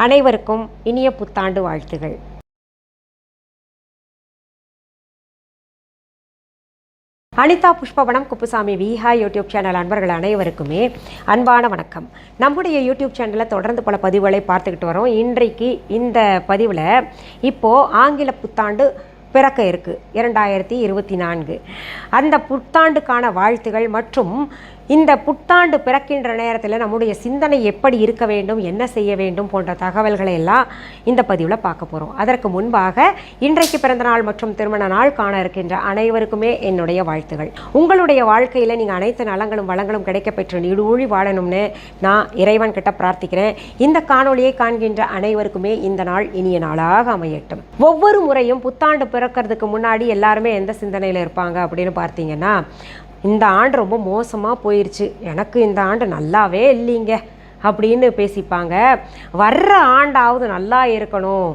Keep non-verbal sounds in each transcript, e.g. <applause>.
அனைவருக்கும் இனிய புத்தாண்டு வாழ்த்துகள். அனிதா புஷ்பவனம் குப்புசாமி விஹா யூடியூப் சேனல் அன்பர்கள் அனைவருக்குமே அன்பான வணக்கம். நம்முடைய யூடியூப் சேனலில் தொடர்ந்து பல பதிவுகளை பார்த்துக்கிட்டு வரோம். இன்றைக்கு இந்த பதிவில் இப்போது ஆங்கில புத்தாண்டு பிறக்க இருக்குது இரண்டாயிரத்தி இருபத்தி நான்கு. அந்த புத்தாண்டுக்கான வாழ்த்துகள் மற்றும் இந்த புத்தாண்டு பிறக்கின்ற நேரத்தில் நம்முடைய சிந்தனை எப்படி இருக்க வேண்டும் என்ன செய்ய வேண்டும் போன்ற தகவல்களை எல்லாம் இந்த பதிவில் பார்க்க போகிறோம் அதற்கு முன்பாக இன்றைக்கு பிறந்த நாள் மற்றும் திருமண நாள் காண இருக்கின்ற அனைவருக்குமே என்னுடைய வாழ்த்துகள். உங்களுடைய வாழ்க்கையில் நீங்கள் அனைத்து நலங்களும் வளங்களும் கிடைக்கப்பெற்று நீடூழி வாழணும்னு நான் இறைவன் கிட்ட பிரார்த்திக்கிறேன். இந்த காணொளியை காண்கின்ற அனைவருக்குமே இந்த நாள் இனிய நாளாக அமையட்டும். ஒவ்வொரு முறையும் புத்தாண்டு பிறக்கிறதுக்கு முன்னாடி எல்லாருமே எந்த சிந்தனையில் இருப்பாங்க அப்படின்னு பார்த்தீங்கன்னா இந்த ஆண்டு ரொம்ப மோசமாக போயிடுச்சு எனக்கு இந்த ஆண்டு நல்லாவே இல்லைங்க அப்படின்னு பேசிப்பாங்க. வர்ற ஆண்டாவது நல்லா இருக்கணும்.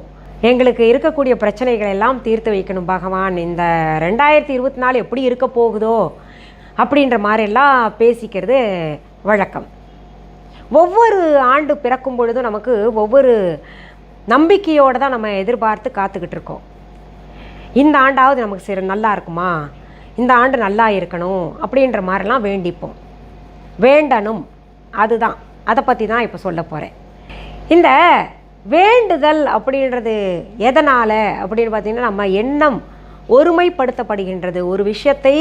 எங்களுக்கு இருக்கக்கூடிய பிரச்சனைகளை எல்லாம் தீர்த்து வைக்கணும் பகவான். இந்த ரெண்டாயிரத்தி இருபத்தி நாலு எப்படி இருக்க போகுதோ அப்படின்ற மாதிரிலாம் பேசிக்கிறது வழக்கம். ஒவ்வொரு ஆண்டு பிறக்கும் பொழுதும் நமக்கு ஒவ்வொரு நம்பிக்கையோடு தான் நம்ம எதிர்பார்த்து காத்துக்கிட்டு இருக்கோம். இந்த ஆண்டாவது நமக்கு சரி நல்லா இருக்குமா? இந்த ஆண்டு நல்லா இருக்கணும் அப்படின்ற மாதிரிலாம் வேண்டிப்போம். வேண்டணும். அதுதான். அதை பற்றி தான் இப்போ சொல்ல போகிறேன் இந்த வேண்டுதல் அப்படின்றது எதனால் அப்படின்னு பார்த்தீங்கன்னா நம்ம எண்ணம் ஒருமைப்படுத்தப்படுகின்றது. ஒரு விஷயத்தை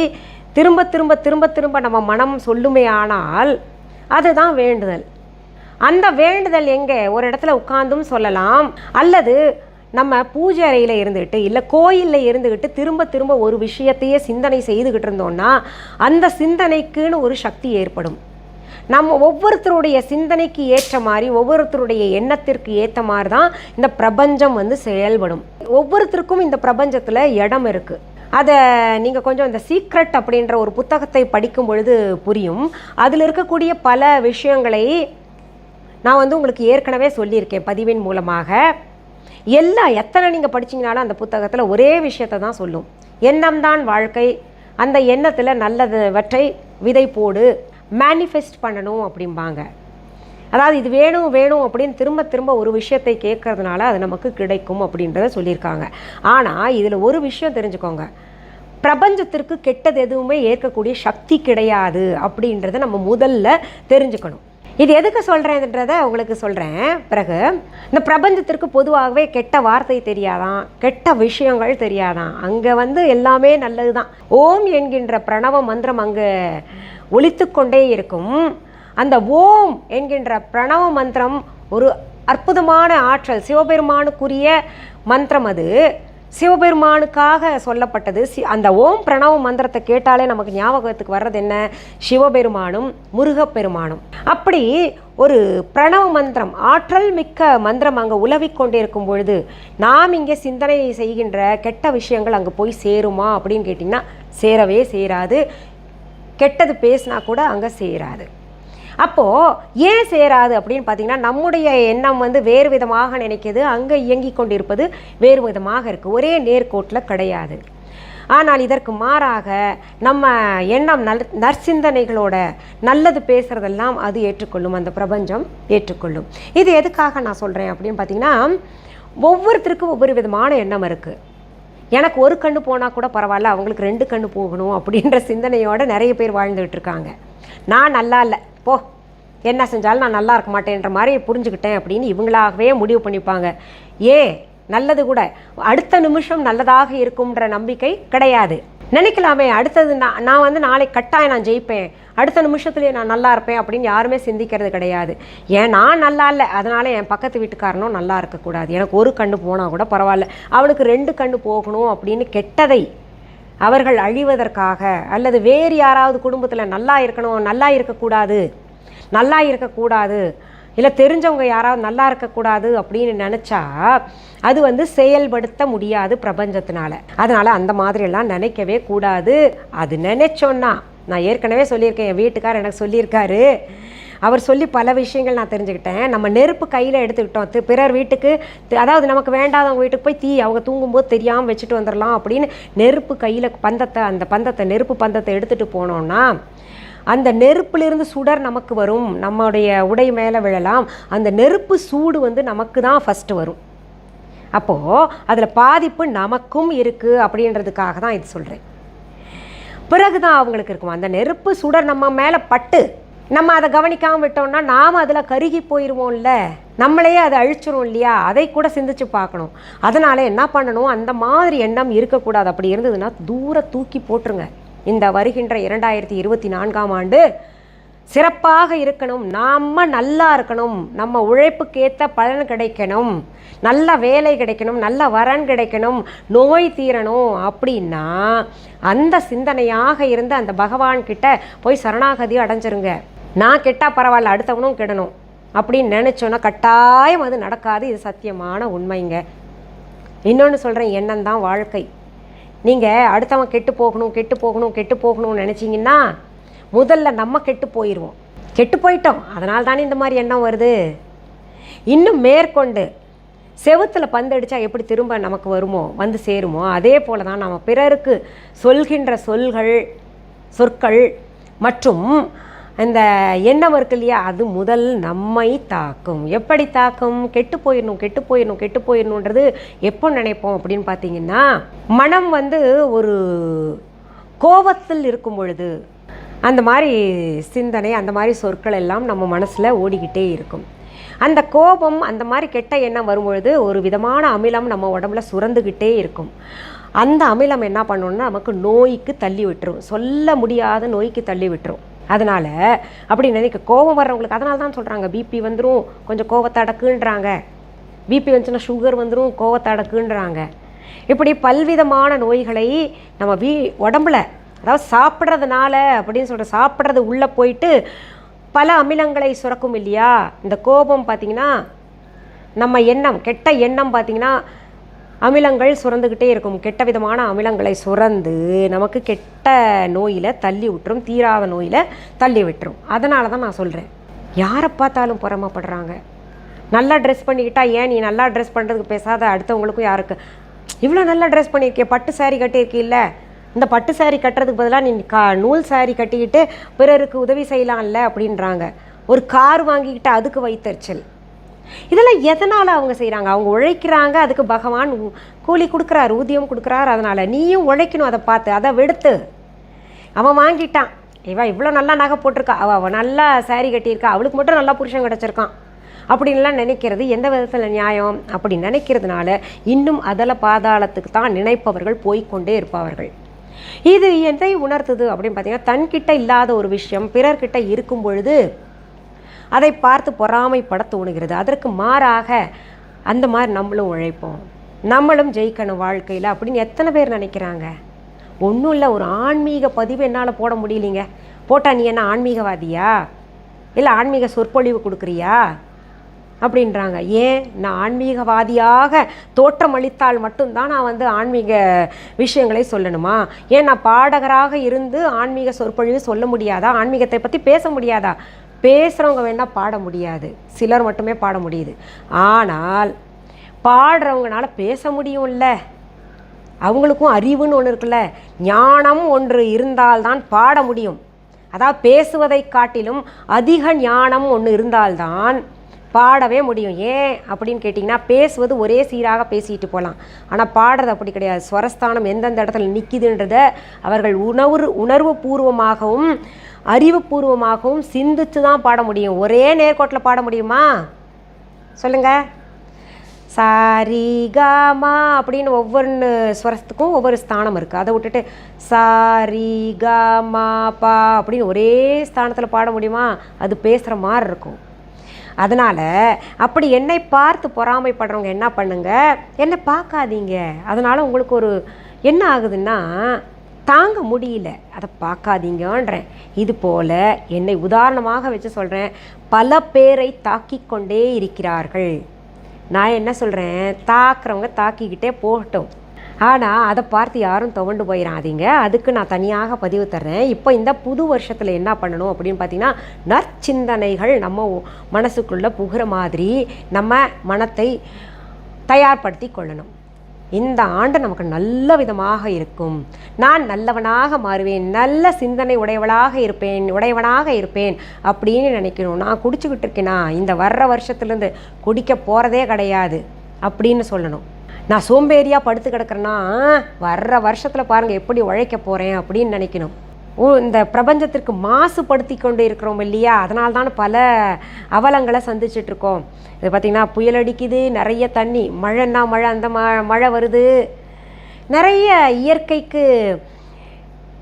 திரும்ப திரும்ப திரும்ப திரும்ப நம்ம மனம் சொல்லுமே ஆனால் அதுதான் வேண்டுதல். அந்த வேண்டுதல் எங்கே? ஒரு இடத்துல உட்கார்ந்தும் சொல்லலாம். அல்லது நம்ம பூஜை அறையில் இருந்துக்கிட்டு இல்லை கோயிலில் இருந்துக்கிட்டு திரும்ப திரும்ப ஒரு விஷயத்தையே சிந்தனை செய்துக்கிட்டு இருந்தோம்னா அந்த சிந்தனைக்குன்னு ஒரு சக்தி ஏற்படும். நம்ம ஒவ்வொருத்தருடைய சிந்தனைக்கு ஏற்ற மாதிரி ஒவ்வொருத்தருடைய எண்ணத்திற்கு ஏற்ற மாதிரி தான் இந்த பிரபஞ்சம் வந்து செயல்படும். ஒவ்வொருத்தருக்கும் இந்த பிரபஞ்சத்தில் இடம் இருக்குது அதை நீங்கள் கொஞ்சம் இந்த சீக்ரெட் அப்படின்ற ஒரு புத்தகத்தை படிக்கும் பொழுது புரியும். அதில் இருக்கக்கூடிய பல விஷயங்களை நான் வந்து உங்களுக்கு ஏற்கனவே சொல்லியிருக்கேன் பதிவின் மூலமாக. எல்லாம் எத்தனை நீங்கள் படிச்சீங்கனாலும் அந்த புத்தகத்தில் ஒரே விஷயத்தை தான் சொல்லும். எண்ணம்தான் வாழ்க்கை. அந்த எண்ணத்தில் நல்லதுவற்றை விதை போடு மேனிஃபெஸ்ட் பண்ணணும் அப்படிம்பாங்க. அதாவது இது வேணும் வேணும் அப்படின்னு திரும்ப திரும்ப ஒரு விஷயத்தை கேட்கறதுனால அது நமக்கு கிடைக்கும் அப்படின்றத சொல்லியிருக்காங்க. ஆனால் இதில் ஒரு விஷயம் தெரிஞ்சுக்கோங்க. பிரபஞ்சத்திற்கு கெட்டது எதுவுமே ஏற்கக்கூடிய சக்தி கிடையாது அப்படின்றத நம்ம முதல்ல தெரிஞ்சுக்கணும். இது எதுக்கு சொல்கிறேன்றத உங்களுக்கு சொல்கிறேன் பிறகு இந்த பிரபஞ்சத்திற்கு பொதுவாகவே கெட்ட வார்த்தை தெரியாதான் கெட்ட விஷயங்கள் தெரியாதான். அங்கே வந்து எல்லாமே நல்லது தான் ஓம் என்கின்ற பிரணவ மந்திரம் அங்கே ஒழித்து கொண்டே இருக்கும். அந்த ஓம் என்கின்ற பிரணவ மந்திரம் ஒரு அற்புதமான ஆற்றல் சிவபெருமானுக்குரிய மந்திரம் அது. சிவபெருமானுக்காக சொல்லப்பட்டது. சி அந்த ஓம் பிரணவ மந்திரத்தை கேட்டாலே நமக்கு ஞாபகத்துக்கு வர்றது என்ன? சிவபெருமானும் முருகப்பெருமானும். அப்படி ஒரு பிரணவ மந்திரம் ஆற்றல் மிக்க மந்திரம் அங்கே உலவிக் கொண்டிருக்கும் பொழுது நாம் இங்கே சிந்தனை செய்கின்ற கெட்ட விஷயங்கள் அங்கே போய் சேருமா அப்படின்னு கேட்டிங்கன்னா சேரவே சேராது. கெட்டது பேசினா கூட அங்கே சேராது. அப்போது ஏன் சேராது அப்படின்னு பார்த்தீங்கன்னா நம்முடைய எண்ணம் வந்து வேறு விதமாக நினைக்கிது அங்கே இயங்கி கொண்டிருப்பது வேறு விதமாக இருக்குது ஒரே நேர்கோட்டில் கிடையாது. ஆனால் இதற்கு மாறாக நம்ம எண்ணம் நல் நற்சிந்தனைகளோட நல்லது பேசுகிறதெல்லாம் அது ஏற்றுக்கொள்ளும் அந்த பிரபஞ்சம் ஏற்றுக்கொள்ளும். இது எதுக்காக நான் சொல்கிறேன் அப்படின்னு பார்த்தீங்கன்னா ஒவ்வொருத்தருக்கும் ஒவ்வொரு விதமான எண்ணம் இருக்குது எனக்கு ஒரு கண்ணு போனால் கூட பரவாயில்ல அவங்களுக்கு ரெண்டு கண்ணு போகணும் அப்படின்ற சிந்தனையோடு நிறைய பேர் வாழ்ந்துகிட்டு இருக்காங்க. நான் நல்லா இல்லை. போ. என்ன செஞ்சாலும் நான் நல்லா இருக்க மாட்டேன்ற மாதிரி புரிஞ்சுக்கிட்டேன் அப்படின்னு இவங்களாகவே முடிவு பண்ணிப்பாங்க. ஏ நல்லது கூட. அடுத்த நிமிஷம் நல்லதாக இருக்கும்ன்ற நம்பிக்கை கிடையாது. நினைக்கலாமே அடுத்தது நான் நான் வந்து நாளை கட்டாயம் நான் ஜெயிப்பேன். அடுத்த நிமிஷத்துலேயே நான் நல்லா இருப்பேன் அப்படின்னு யாருமே சிந்திக்கிறது கிடையாது. ஏன் நான் நல்லா இல்லை. அதனால் என் பக்கத்து வீட்டுக்காரனும் நல்லா இருக்கக்கூடாது. எனக்கு ஒரு கண்ணு போனால் கூட பரவாயில்ல. அவனுக்கு ரெண்டு கண்ணு போகணும் அப்படின்னு கெட்டதை அவர்கள் அழிவதற்காக அல்லது வேறு யாராவது குடும்பத்தில் நல்லா இருக்கணும் நல்லா இருக்கக்கூடாது நல்லா இருக்கக்கூடாது இல்லை தெரிஞ்சவங்க யாராவது நல்லா இருக்கக்கூடாது அப்படின்னு நினச்சா அது வந்து செயல்படுத்த முடியாது பிரபஞ்சத்தினால. அதனால் அந்த மாதிரியெல்லாம் நினைக்கவே கூடாது. அது நினைச்சோன்னா நான் ஏற்கனவே சொல்லியிருக்கேன் என் வீட்டுக்கார் எனக்கு சொல்லியிருக்காரு. அவர் சொல்லி பல விஷயங்கள் நான் தெரிஞ்சுக்கிட்டேன். நம்ம நெருப்பு கையில் எடுத்துக்கிட்டோம். தி- பிறர் வீட்டுக்கு அதாவது நமக்கு வேண்டாதவங்க வீட்டுக்கு போய் தீ அவங்க தூங்கும்போது தெரியாமல் வச்சுட்டு வந்துடலாம் அப்படின்னு நெருப்பு கையில் பந்தத்தை அந்த பந்தத்தை நெருப்பு பந்தத்தை எடுத்துகிட்டு போனோம்னா அந்த நெருப்பிலிருந்து சுடர் நமக்கு வரும். நம்முடைய உடை மேலே விழலாம். அந்த நெருப்பு சூடு வந்து நமக்கு தான் ஃபஸ்ட்டு வரும். அப்போது அதில் பாதிப்பு நமக்கும் இருக்குது அப்படின்றதுக்காக தான் இது சொல்கிறேன் பிறகு தான் அவங்களுக்கு இருக்கும். அந்த நெருப்பு சுடர் நம்ம மேலே பட்டு நம்ம அதை கவனிக்காமல் விட்டோம்னா நாம் அதில் கருகி போயிடுவோம்ல நம்மளையே அதை அழிச்சிரும் இல்லையா? அதை கூட சிந்திச்சு பார்க்கணும். அதனால் என்ன பண்ணணும்? அந்த மாதிரி எண்ணம் இருக்கக்கூடாது. அப்படி இருந்ததுன்னா தூர தூக்கி போட்டுருங்க. இந்த வருகின்ற இரண்டாயிரத்தி இருபத்தி நான்காம் ஆண்டு சிறப்பாக இருக்கணும். நம்ம நல்லா இருக்கணும். நம்ம உழைப்புக்கேற்ற பலன் கிடைக்கணும். நல்ல வேலை கிடைக்கணும். நல்ல வரன் கிடைக்கணும். நோய் தீரணும். அப்படின்னா அந்த சிந்தனையாக இருந்து அந்த பகவான்கிட்ட போய் சரணாகதி அடைஞ்சிருங்க. நான் கெட்டால் பரவாயில்ல அடுத்தவனும் கெடணும். அப்படின்னு நினச்சோன்னா கட்டாயம் அது நடக்காது. இது சத்தியமான உண்மைங்க. இன்னொன்று சொல்கிறேன் எண்ணம் தான் வாழ்க்கை. நீங்கள் அடுத்தவன் கெட்டு போகணும் கெட்டு போகணும் கெட்டு போகணும்னு நினச்சிங்கன்னா முதல்ல நம்ம கெட்டு போயிடுவோம் கெட்டு போயிட்டோம். அதனால தானே இந்த மாதிரி எண்ணம் வருது. இன்னும் மேற்கொண்டு செவுத்தில் பந்தடிச்சா எப்படி திரும்ப நமக்கு வருமோ வந்து சேருமோ அதே போல தான் நம்ம பிறருக்கு சொல்கின்ற சொல்கள் சொற்கள் மற்றும் அந்த எண்ணம் இருக்கு இல்லையா? அது முதல் நம்மை தாக்கும். எப்படி தாக்கும்? கெட்டு போயிடணும் கெட்டு போயிடணும் கெட்டு போயிடணுன்றது எப்போ நினைப்போம் அப்படின்னு பார்த்தீங்கன்னா மனம் வந்து ஒரு கோபத்தில் இருக்கும் பொழுது அந்த மாதிரி சிந்தனை அந்த மாதிரி சொற்கள் எல்லாம் நம்ம மனசில் ஓடிக்கிட்டே இருக்கும். அந்த கோபம் அந்த மாதிரி கெட்ட எண்ணம் வரும்பொழுது ஒரு விதமான அமிலம் நம்ம உடம்புல சுரந்துக்கிட்டே இருக்கும். அந்த அமிலம் என்ன பண்ணணும்னா நமக்கு நோய்க்கு தள்ளி விட்டுரும். சொல்ல முடியாத நோய்க்கு தள்ளி விட்டுரும். அதனால் அப்படி நினைக்க கோபம் வர்றவங்களுக்கு அதனால தான் சொல்கிறாங்க பிபி வந்துடும் கொஞ்சம் கோவத்தை அடக்குன்றாங்க. பிபி வந்துச்சுன்னா சுகர் வந்துடும் கோவத்தை அடக்குன்றாங்க. இப்படி பல்விதமான நோய்களை நம்ம வீ உடம்புல அதாவது சாப்பிட்றதுனால அப்படின்னு சொல்கிற சாப்பிட்றது உள்ளே போயிட்டு பல அமிலங்களை சுரக்கும் இல்லையா? இந்த கோபம் பார்த்திங்கன்னா நம்ம எண்ணம் கெட்ட எண்ணம் பார்த்திங்கன்னா அமிலங்கள் சுரந்துக்கிட்டே இருக்கும். கெட்ட விதமான அமிலங்களை சுரந்து நமக்கு கெட்ட நோயில் தள்ளி விட்டுரும் தீராத நோயில் தள்ளி விட்டுரும். அதனால தான் நான் சொல்கிறேன் யாரை பார்த்தாலும் பொறாமப்படுறாங்க. நல்லா ட்ரெஸ் பண்ணிக்கிட்டா ஏன் நீ நல்லா ட்ரெஸ் பண்ணுறதுக்கு பேசாத? அடுத்தவங்களுக்கும் யாருக்கு? இவ்வளோ நல்லா ட்ரெஸ் பண்ணியிருக்கே பட்டு saree கட்டியிருக்கீல்ல? இந்த பட்டு சேரீ கட்டுறதுக்கு பதிலாக நீ கா நூல் சேரீ கட்டிக்கிட்டு பிறருக்கு உதவி செய்யலாம்ல அப்படின்றாங்க. ஒரு கார் வாங்கிக்கிட்டு அதுக்கு வைத்தறிச்சல். இதெல்லாம் எதனால் அவங்க செய்கிறாங்க அவங்க உழைக்கிறாங்க அதுக்கு பகவான் ஊ- கூலி கொடுக்குறாரு ஊதியம் கொடுக்குறாரு அதனால் நீயும் உழைக்கணும் அதை பார்த்து அதை வெடுத்து. அவன் வாங்கிட்டான். இவன் இவ்வளோ நல்லா நகை போட்டிருக்கா. அவள் அவள் நல்லா சாரி கட்டியிருக்கா. அவளுக்கு மட்டும் நல்லா புருஷன் கிடச்சிருக்கான். அப்படின்லாம் நினைக்கிறது எந்த விதத்தில் நியாயம்? அப்படி நினைக்கிறதுனால இன்னும் அதில் பாதாளத்துக்கு தான் நினைப்பவர்கள் போய்க்கொண்டே இருப்பவர்கள். இது எதை உணர்த்துது அப்படின்னு பார்த்தீங்கன்னா தன்கிட்ட இல்லாத ஒரு விஷயம் பிறர்கிட்ட இருக்கும் பொழுது அதை பார்த்து பொறாமைப்பட தோணுகிறது. அதற்கு மாறாக அந்த மாதிரி நம்மளும் உழைப்போம். நம்மளும் ஜெயிக்கணும் வாழ்க்கையில் அப்படின்னு எத்தனை பேர் நினைக்கிறாங்க? ஒன்றும் இல்லை ஒரு ஆன்மீக பதிவு என்னால் போட முடியலைங்க. போட்டால் நீ என்ன ஆன்மீகவாதியா? இல்லை ஆன்மீக சொற்பொழிவு கொடுக்குறியா? அப்படின்றாங்க. ஏன்? நான் ஆன்மீகவாதியாக தோற்றமளித்தால் மட்டும்தான் நான் வந்து ஆன்மீக விஷயங்களை சொல்லணுமா? ஏன் நான் பாடகராக இருந்து ஆன்மீக சொற்பொழிவு சொல்ல முடியாதா? ஆன்மீகத்தை பற்றி பேச முடியாதா? பேசுகிறவங்க வேணால் பாட முடியாது. சிலர் மட்டுமே பாட முடியுது. ஆனால் பாடுறவங்கனால பேச முடியும்ல. அவங்களுக்கும் அறிவுன்னு ஒன்று இருக்குல்ல. ஞானம் ஒன்று இருந்தால்தான் பாட முடியும். அதாவது பேசுவதை காட்டிலும் அதிக ஞானம் ஒன்று இருந்தால்தான் பாடவே முடியும். ஏன் அப்படின்னு கேட்டிங்கன்னா பேசுவது ஒரே சீராக பேசிட்டு போகலாம் ஆனால் பாடுறது அப்படி கிடையாது. ஸ்வரஸ்தானம் எந்தெந்த இடத்துல நிற்கிதுன்றத அவர்கள் உணவு உணர்வு பூர்வமாகவும் அறிவுபூர்வமாகவும் சிந்திச்சு தான் பாட முடியும். ஒரே நேர்கோட்டில் பாட முடியுமா? சொல்லுங்கள் சாரிகாமா அப்படின்னு ஒவ்வொரு ஸ்வரத்துக்கும் ஒவ்வொரு ஸ்தானம் இருக்குது அதை விட்டுட்டு சாரிகாமா பா அப்படின்னு ஒரே ஸ்தானத்தில் பாட முடியுமா? அது பேசுகிற மாதிரி இருக்கும். அதனால் அப்படி என்னை பார்த்து பொறாமைப்படுறவங்க என்ன பண்ணுங்க? என்னை பார்க்காதீங்க. அதனால் உங்களுக்கு ஒரு என்ன ஆகுதுன்னா தாங்க முடியல. அதை பார்க்காதீங்கன்றேன். இது போல் என்னை உதாரணமாக வச்சு சொல்கிறேன் பல பேரை தாக்கி கொண்டே இருக்கிறார்கள். நான் என்ன சொல்கிறேன் தாக்குறவங்க தாக்கிக்கிட்டே போகட்டும். ஆனால் அதை பார்த்து யாரும் துவண்டு போயிடாதீங்க அதுக்கு நான் தனியாக பதிவு தர்றேன். இப்போ இந்த புது வருஷத்தில் என்ன பண்ணணும் அப்படின்னு பார்த்தீங்கன்னா நற்சிந்தனைகள் நம்ம மனசுக்குள்ளே புகிற மாதிரி நம்ம மனத்தை தயார்படுத்தி கொள்ளணும். இந்த ஆண்டு நமக்கு நல்ல விதமாக இருக்கும். நான் நல்லவனாக மாறுவேன் நல்ல சிந்தனை உடையவளாக இருப்பேன் உடையவனாக இருப்பேன் அப்படின்னு நினைக்கணும். நான் குடிச்சுக்கிட்டு இருக்கேனா? இந்த வர்ற வருஷத்துலேருந்து குடிக்க போகிறதே கிடையாது அப்படின்னு சொல்லணும். நான் சோம்பேறியாக படுத்து கிடக்கிறேன்னா வர்ற வருஷத்தில் பாருங்கள் எப்படி உழைக்க போகிறேன் அப்படின்னு நினைக்கணும். இந்த பிரபஞ்சத்திற்கு மாசுபடுத்தி கொண்டு இருக்கிறோம் இல்லையா? அதனால தான் பல அவலங்களை சந்திச்சிட்ருக்கோம். இது பார்த்திங்கன்னா புயல் அடிக்குது நிறைய தண்ணி மழைன்னா மழை அந்த ம மழை வருது. நிறைய இயற்கைக்கு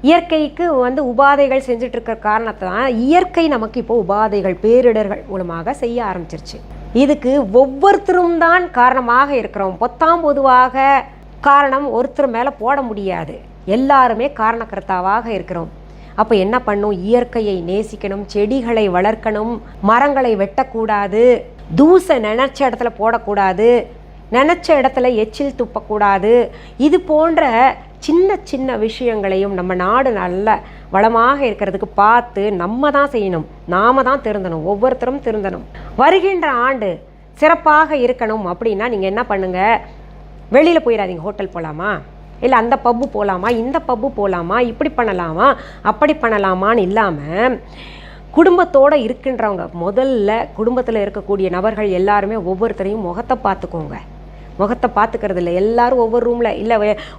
இயற்கைக்கு வந்து உபாதைகள் செஞ்சிட்ருக்கிற காரணத்தை காரணத்தான் இயற்கை நமக்கு இப்போ உபாதைகள் பேரிடர்கள் மூலமாக செய்ய ஆரம்பிச்சிருச்சு. இதுக்கு ஒவ்வொருத்தரும் தான் காரணமாக இருக்கிறோம். பொத்தாம் பொதுவாக காரணம் ஒருத்தர் மேலே போட முடியாது. எல்லாருமே காரணக்கர்த்தாவாக இருக்கிறோம். அப்போ என்ன பண்ணும்? இயற்கையை நேசிக்கணும் செடிகளை வளர்க்கணும் மரங்களை வெட்டக்கூடாது தூசை நினச்ச இடத்துல போடக்கூடாது நினச்ச இடத்துல எச்சில் துப்பக்கூடாது. இது போன்ற சின்ன சின்ன விஷயங்களையும் நம்ம நாடு நல்ல வளமாக இருக்கிறதுக்கு பார்த்து நம்ம தான் செய்யணும். நாம தான் திருந்தணும். ஒவ்வொருத்தரும் திருந்தணும். வருகின்ற ஆண்டு சிறப்பாக இருக்கணும் அப்படின்னா நீங்கள் என்ன பண்ணுங்கள் வெளியில் போயிடாதீங்க ஹோட்டல் போகலாமா இல்லை அந்த பப்பு போகலாமா இந்த பப்பு போகலாமா இப்படி பண்ணலாமா? அப்படி பண்ணலாமான்னு இல்லாமல் குடும்பத்தோடு இருக்கின்றவங்க முதல்ல குடும்பத்தில் இருக்கக்கூடிய நபர்கள் எல்லாருமே ஒவ்வொருத்தரையும் முகத்தை பார்த்துக்கோங்க. முகத்தை பார்த்துக்கிறது இல்லை. எல்லாரும் ஒவ்வொரு ரூமில் இல்லை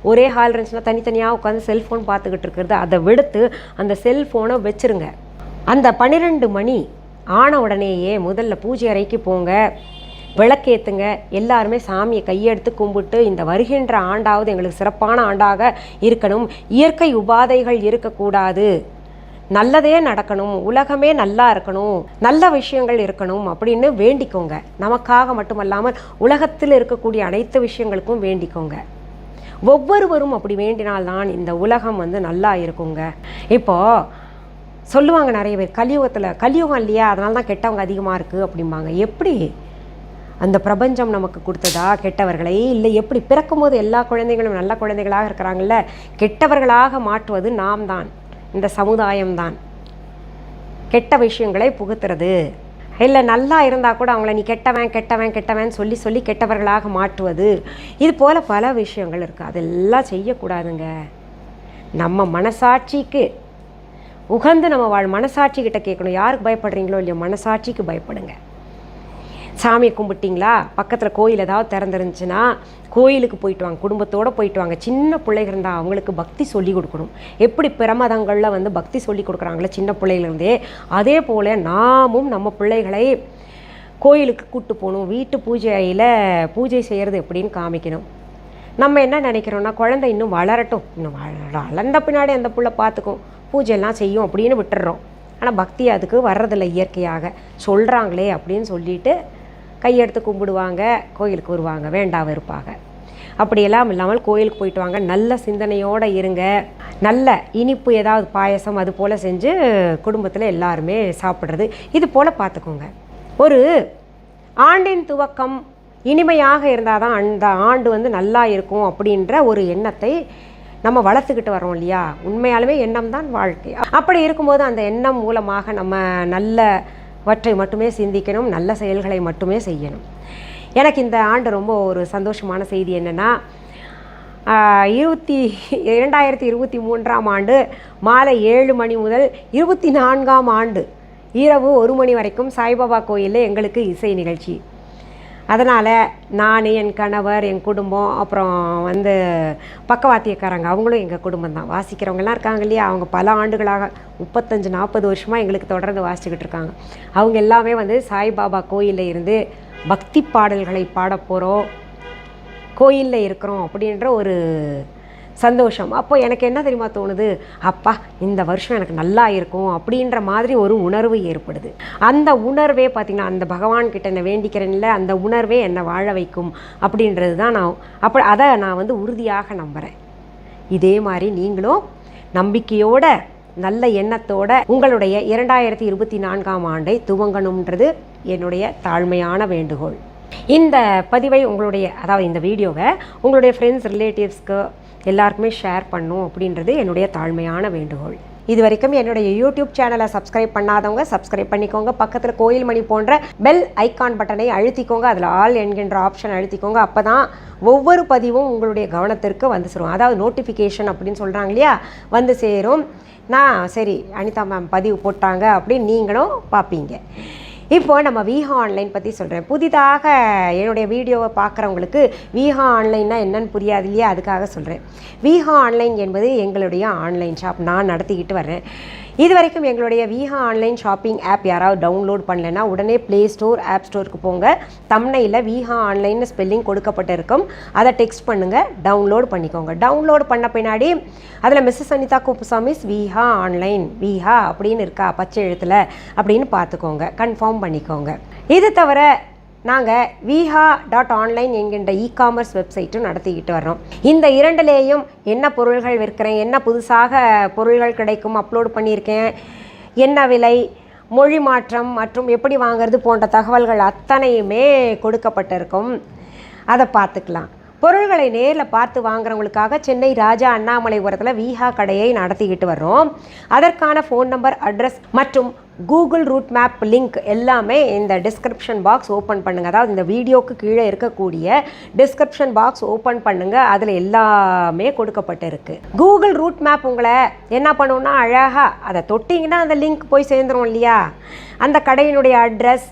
ஒரே ஹால் இருந்துச்சுன்னா தனித்தனியாக உட்காந்து செல்ஃபோன் பார்த்துக்கிட்டு இருக்கிறது. அதை விடுத்து அந்த செல்ஃபோனை வச்சிருங்க. அந்த பன்னிரெண்டு மணி ஆன உடனேயே முதல்ல பூஜை அறைக்கு போங்க. விளக்கேத்துங்க. எல்லாருமே சாமியை கையெடுத்து கும்பிட்டு இந்த வருகின்ற ஆண்டாவது எங்களுக்கு சிறப்பான ஆண்டாக இருக்கணும். இயற்கை உபாதைகள் இருக்கக்கூடாது. நல்லதே நடக்கணும். உலகமே நல்லா இருக்கணும். நல்ல விஷயங்கள் இருக்கணும் அப்படின்னு வேண்டிக்கோங்க. நமக்காக மட்டுமல்லாமல் உலகத்தில் இருக்கக்கூடிய அனைத்து விஷயங்களுக்கும் வேண்டிக்கோங்க. ஒவ்வொருவரும் அப்படி வேண்டினால்தான் இந்த உலகம் வந்து நல்லா இருக்குங்க. இப்போது சொல்லுவாங்க நிறைய பேர் கலியுகத்தில் கலியுகம் இல்லையா? அதனால தான் கெட்டவங்க அதிகமாக இருக்குது அப்படிம்பாங்க. எப்படி? அந்த பிரபஞ்சம் நமக்கு கொடுத்ததா? கெட்டவர்களை இல்லை எப்படி பிறக்கும்போது எல்லா குழந்தைகளும் நல்ல குழந்தைகளாக இருக்கிறாங்கல்ல? கெட்டவர்களாக மாற்றுவது நாம் தான் இந்த சமுதாயம்தான் கெட்ட விஷயங்களை புகுத்துறது. இல்லை நல்லா இருந்தால் கூட அவங்கள நீ கெட்டவன் கெட்டவன் கெட்டவன் சொல்லி சொல்லி கெட்டவர்களாக மாற்றுவது. இது போல் பல விஷயங்கள் இருக்குது அதெல்லாம் செய்யக்கூடாதுங்க. நம்ம மனசாட்சிக்கு உகந்து நம்ம வாழ் மனசாட்சிக்கிட்ட கேட்கணும். யாருக்கு பயப்படுறீங்களோ இல்லையோ மனசாட்சிக்கு பயப்படுங்க. சாமியை கும்பிட்டிங்களா? பக்கத்தில் கோயில் ஏதாவது திறந்துருந்துச்சுன்னா கோயிலுக்கு போயிட்டு வாங்க குடும்பத்தோடு போயிட்டு வாங்க. சின்ன பிள்ளைங்க இருந்தால் அவங்களுக்கு பக்தி சொல்லி கொடுக்கணும். எப்படி பிரமதங்களில் வந்து பக்தி சொல்லி கொடுக்குறாங்களே சின்ன பிள்ளையிலேருந்தே அதே போல் நாமும் நம்ம பிள்ளைகளை கோயிலுக்கு கூட்டு போகணும். வீட்டு பூஜையில் பூஜை செய்கிறது எப்படின்னு காமிக்கணும். நம்ம என்ன நினைக்கிறோன்னா குழந்தை இன்னும் வளரட்டும். இன்னும் வள- வளர்ந்த பின்னாடி அந்த பிள்ளை பார்த்துக்கும் பூஜையெல்லாம் செய்யும் அப்படின்னு விட்டுடுறோம் ஆனால் பக்தி அதுக்கு வர்றதில்லை இயற்கையாக. சொல்கிறாங்களே அப்படின்னு சொல்லிட்டு கையெடுத்து கும்பிடுவாங்க கோயிலுக்கு வருவாங்க வேண்டாம் இருப்பாங்க அப்படியெல்லாம் இல்லாமல் கோயிலுக்கு போயிட்டு வாங்க நல்ல சிந்தனையோடு இருங்க. நல்ல இனிப்பு ஏதாவது பாயசம் அது போல் செஞ்சு குடும்பத்தில் எல்லாருமே சாப்பிட்றது. இது போல் பார்த்துக்கோங்க. ஒரு ஆண்டின் துவக்கம் இனிமையாக இருந்தால் தான் அந்த ஆண்டு வந்து நல்லா இருக்கும் அப்படின்ற ஒரு எண்ணத்தை நம்ம வளர்த்துக்கிட்டு வரோம் இல்லையா? உண்மையாலுமே எண்ணம் தான் வாழ்க்கை. அப்படி இருக்கும்போது அந்த எண்ணம் மூலமாக நம்ம நல்ல வற்றை மட்டுமே சிந்திக்கணும் நல்ல செயல்களை மட்டுமே செய்யணும். எனக்கு இந்த ஆண்டு ரொம்ப ஒரு சந்தோஷமான செய்தி என்னென்னா இருபத்தி இரண்டாயிரத்தி இருபத்தி மூன்றாம் ஆண்டு மாலை ஏழு மணி முதல் இருபத்தி நான்காம் ஆண்டு இரவு ஒரு மணி வரைக்கும் சாய்பாபா கோயிலில் எங்களுக்கு இசை நிகழ்ச்சி. அதனால் நான் என் கணவர் என் குடும்பம் அப்புறம் வந்து பக்கவாத்தியக்காரங்க அவங்களும் எங்கள் குடும்பம் தான் வாசிக்கிறவங்கலாம் இருக்காங்க இல்லையா? அவங்க பல ஆண்டுகளாக முப்பத்தஞ்சு நாற்பது வருஷமாக எங்களுக்கு தொடர்ந்து வாசிச்சுக்கிட்டு இருக்காங்க. அவங்க எல்லாமே வந்து சாய்பாபா கோயிலில் இருந்து பக்தி பாடல்களை பாட போகிறோம் கோயிலில் இருக்கிறோம் அப்படின்ற ஒரு சந்தோஷம். அப்போ எனக்கு என்ன தெரியுமா தோணுது? அப்பா இந்த வருஷம் எனக்கு நல்லா இருக்கும் அப்படின்ற மாதிரி ஒரு உணர்வு ஏற்படுது. அந்த உணர்வே பார்த்திங்கன்னா அந்த பகவான்கிட்ட என்ன வேண்டிக்கிறேன்ல அந்த உணர்வே என்னை வாழ வைக்கும் அப்படின்றது தான் நான் அப்போ அதை நான் வந்து உறுதியாக நம்புகிறேன் இதே மாதிரி நீங்களும் நம்பிக்கையோட நல்ல எண்ணத்தோட உங்களுடைய இரண்டாயிரத்தி இருபத்தி நான்காம் ஆண்டை துவங்கணுன்றது என்னுடைய தாழ்மையான வேண்டுகோள். இந்த பதிவை உங்களுடைய அதாவது இந்த வீடியோவை உங்களுடைய ஃப்ரெண்ட்ஸ் ரிலேட்டிவ்ஸ்க்கு எல்லாருக்குமே ஷேர் பண்ணும் அப்படின்றது என்னுடைய தாழ்மையான வேண்டுகோள். இது வரைக்கும் என்னுடைய யூடியூப் சேனலை சப்ஸ்கிரைப் பண்ணாதவங்க சப்ஸ்கிரைப் பண்ணிக்கோங்க. பக்கத்தில் கோயில் மணி போன்ற பெல் ஐக்கான் பட்டனை அழுத்திக்கோங்க. அதில் ஆல் என்கின்ற ஆப்ஷன் அழுத்திக்கோங்க. அப்போ தான் ஒவ்வொரு பதிவும் உங்களுடைய கவனத்திற்கு வந்து சேரும். அதாவது நோட்டிஃபிகேஷன் அப்படின்னு சொல்கிறாங்க இல்லையா? வந்து சேரும். நான் சரி அனிதா மேம் பதிவு போட்டாங்க அப்படின்னு நீங்களும் பார்ப்பீங்க. இப்போ நம்ம விஹா ஆன்லைன் பற்றி சொல்கிறேன் புதிதாக என்னுடைய வீடியோவை பார்க்குறவங்களுக்கு விஹா ஆன்லைன்னா என்னன்னு புரியாது இல்லையா? அதுக்காக சொல்கிறேன் விஹா ஆன்லைன் என்பது எங்களுடைய ஆன்லைன் ஷாப் நான் நடத்திக்கிட்டு வரேன் இது வரைக்கும் எங்களுடைய விஹா ஆன்லைன் ஷாப்பிங் ஆப் யாராவது டவுன்லோட் பண்ணலைன்னா உடனே ப்ளே ஸ்டோர் ஆப் ஸ்டோருக்கு போங்க. தம்னையில் விஹா ஆன்லைன் ஸ்பெல்லிங் கொடுக்கப்பட்டிருக்கும். அதை டெக்ஸ்ட் பண்ணுங்கள் டவுன்லோட் பண்ணிக்கோங்க. டவுன்லோட் பண்ண பின்னாடி அதில் மிஸ்ஸஸ் அனிதா குப்புசாமிஸ் விஹா ஆன்லைன் விஹா அப்படின்னு இருக்கா பச்சை எழுத்தில் அப்படின்னு பார்த்துக்கோங்க. கன்ஃபார்ம் பண்ணிக்கோங்க. இது தவிர நாங்கள் விஹா டாட் ஆன்லைன் என்கின்ற இ காமர்ஸ் வெப்சைட்டும் நடத்திக்கிட்டு வர்றோம். இந்த இரண்டுலேயும் என்ன பொருள்கள் விற்கிறேன் என்ன புதுசாக பொருள்கள் கிடைக்கும் அப்லோட் பண்ணியிருக்கேன் என்ன விலை மொழி மாற்றம் மற்றும் எப்படி வாங்குறது போன்ற தகவல்கள் அத்தனையுமே கொடுக்கப்பட்டிருக்கும். அதை பார்த்துக்கலாம். பொருள்களை நேரில் பார்த்து வாங்குறவங்களுக்காக சென்னை ராஜா அண்ணாமலைபுரத்தில் விஹா கடையை நடத்திக்கிட்டு வர்றோம். அதற்கான ஃபோன் நம்பர் அட்ரஸ் மற்றும் கூகுள் ரூட் மேப் லிங்க் எல்லாமே இந்த டிஸ்கிரிப்ஷன் பாக்ஸ் ஓப்பன் பண்ணுங்கள் அதாவது இந்த வீடியோக்கு கீழே இருக்கக்கூடிய டிஸ்கிரிப்ஷன் பாக்ஸ் ஓப்பன் பண்ணுங்கள் அதில் எல்லாமே கொடுக்கப்பட்டிருக்கு கூகுள் ரூட் மேப் உங்களை என்ன பண்ணுன்னா அழகாக அதை தொட்டிங்கன்னா அந்த லிங்க் போய் சேர்ந்துரும் இல்லையா? அந்த கடையினுடைய அட்ரஸ்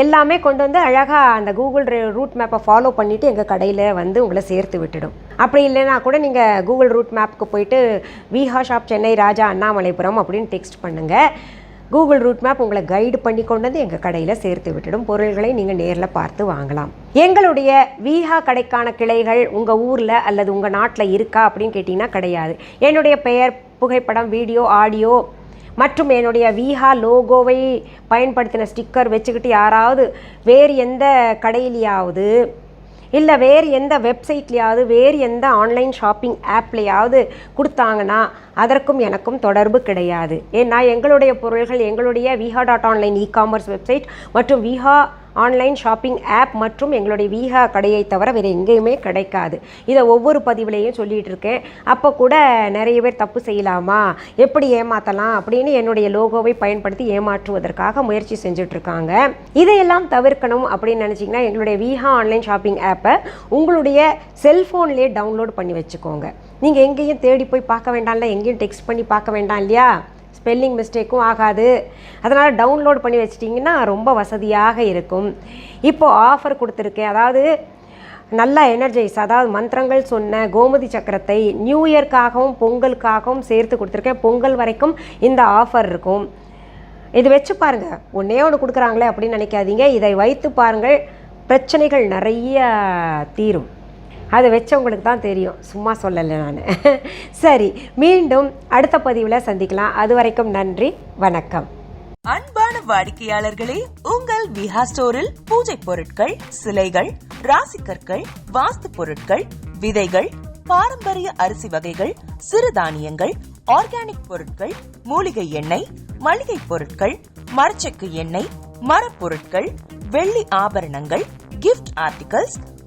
எல்லாமே கொண்டு வந்து அழகாக அந்த கூகுள் ரூட் மேப்பை ஃபாலோ பண்ணிவிட்டு எங்கள் கடையில் வந்து உங்களை சேர்த்து விட்டுடும். அப்படி இல்லைன்னா கூட நீங்கள் கூகுள் ரூட் மேப்புக்கு போயிட்டு விஹா ஷாப் சென்னை ராஜா அண்ணாமலைபுரம் அப்படின்னு டெக்ஸ்ட் பண்ணுங்கள் கூகுள் ரூட் மேப் உங்களை கைடு பண்ணி கொண்டு வந்து எங்கள் கடையில் சேர்த்து விட்டுடும். பொருள்களை நீங்கள் நேரில் பார்த்து வாங்கலாம். எங்களுடைய விஹா கடைக்கான கிளைகள் உங்கள் ஊரில் அல்லது உங்கள் நாட்டில் இருக்கா அப்படின்னு கேட்டிங்கன்னா கிடையாது. என்னுடைய பெயர் புகைப்படம் வீடியோ ஆடியோ மற்றும் என்னுடைய விஹா லோகோவை பயன்படுத்தின ஸ்டிக்கர் வச்சுக்கிட்டு யாராவது வேறு எந்த கடையிலையாவது இல்லை வேறு எந்த வெப்சைட்லையாவது வேறு எந்த ஆன்லைன் ஷாப்பிங் ஆப்லையாவது கொடுத்தாங்கன்னா அதற்கும் எனக்கும் தொடர்பு கிடையாது. ஏன்னா எங்களுடைய பொருள்கள் எங்களுடைய Viha dot online e commerce website மற்றும் விஹா ஆன்லைன் ஷாப்பிங் ஆப் மற்றும் எங்களுடைய வீகா கடையை தவிர வேறு எங்கேயுமே கிடைக்காது. இதை ஒவ்வொரு பதிவுலேயும் சொல்லிகிட்டு இருக்கேன். அப்போ கூட நிறைய பேர் தப்பு செய்யலாமா? எப்படி ஏமாற்றலாம் அப்படின்னு என்னுடைய லோகோவை பயன்படுத்தி ஏமாற்றுவதற்காக முயற்சி செஞ்சுட்ருக்காங்க இதையெல்லாம் தவிர்க்கணும் அப்படின்னு நினச்சிங்கன்னா எங்களுடைய வீஹா ஆன்லைன் ஷாப்பிங் ஆப்பை உங்களுடைய செல்ஃபோன்லேயே டவுன்லோட் பண்ணி வச்சுக்கோங்க. நீங்கள் எங்கேயும் தேடி போய் பார்க்க வேண்டாம்ல? எங்கேயும் டெக்ஸ்ட் பண்ணி பார்க்க வேண்டாம் இல்லையா? ஸ்பெல்லிங் மிஸ்டேக்கும் ஆகாது. அதனால் டவுன்லோட் பண்ணி வச்சிட்டிங்கன்னா ரொம்ப வசதியாக இருக்கும். இப்போது ஆஃபர் கொடுத்துருக்கேன். அதாவது நல்லா எனர்ஜைஸ் அதாவது மந்திரங்கள் சொன்ன கோமதி சக்கரத்தை நியூ இயர்க்காகவும் பொங்கலுக்காகவும் சேர்த்து கொடுத்துருக்கேன். பொங்கல் வரைக்கும் இந்த ஆஃபர் இருக்கும். இது வச்சு பாருங்கள் ஒன்றே ஒன்று கொடுக்குறாங்களே அப்படின்னு நினைக்காதீங்க. இதை வைத்து பாருங்கள். பிரச்சனைகள் நிறைய தீரும். அதை வச்சவங்களுக்கு தான் தெரியும். சும்மா சொல்லலை நான். <laughs> சரி மீண்டும் அடுத்த பதிவில் சந்திக்கலாம். அது வரைக்கும் நன்றி வணக்கம். அன்பான வாடிக்கையாளர்களே உங்கள் விஹா ஸ்டோரில் பூஜை பொருட்கள் சிலைகள் ராசிக்கற்கள் வாஸ்து பொருட்கள் விதைகள் பாரம்பரிய அரிசி வகைகள் சிறுதானியங்கள் ஆர்கானிக் பொருட்கள் மூலிகை எண்ணெய் மளிகை பொருட்கள் மரச்செக்கு எண்ணெய் மரப்பொருட்கள் வெள்ளி ஆபரணங்கள் கிஃப்ட் ஆர்டிகல்ஸ்